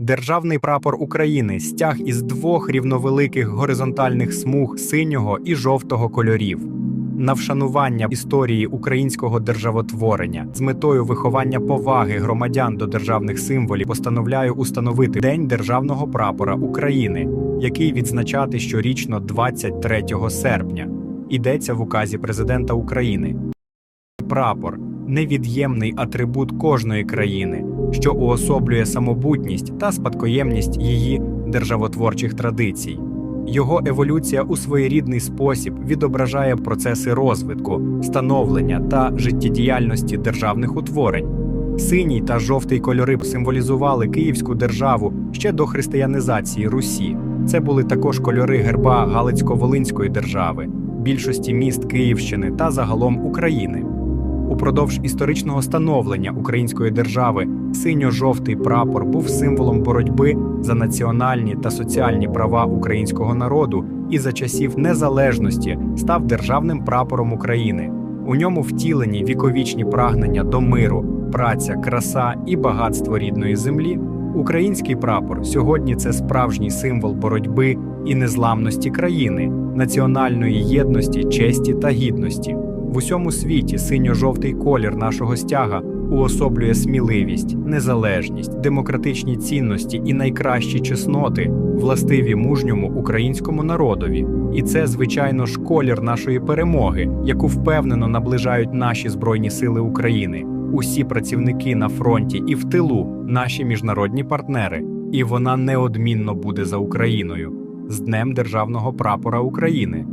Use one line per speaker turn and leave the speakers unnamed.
Державний прапор України стяг із двох рівновеликих горизонтальних смуг синього і жовтого кольорів. На вшанування історії українського державотворення з метою виховання поваги громадян до державних символів постановляю установити День державного прапора України, який відзначати щорічно 23 серпня. Йдеться в указі президента України. Прапор невід'ємний атрибут кожної країни, що уособлює самобутність та спадкоємність її державотворчих традицій. Його еволюція у своєрідний спосіб відображає процеси розвитку, становлення та життєдіяльності державних утворень. Синій та жовтий кольори символізували Київську державу ще до християнізації Русі. Це були також кольори герба Галицько-Волинської держави, більшості міст Київщини та загалом України. Упродовж історичного становлення української держави синьо-жовтий прапор був символом боротьби за національні та соціальні права українського народу і за часів незалежності став державним прапором України. У ньому втілені віковічні прагнення до миру, праця, краса і багатство рідної землі. Український прапор сьогодні це справжній символ боротьби і незламності країни, національної єдності, честі та гідності. В усьому світі синьо-жовтий колір нашого стяга уособлює сміливість, незалежність, демократичні цінності і найкращі чесноти, властиві мужньому українському народові. І це, звичайно ж, колір нашої перемоги, яку впевнено наближають наші збройні сили України, усі працівники на фронті і в тилу, наші міжнародні партнери. І вона неодмінно буде за Україною з Днем Державного прапора України.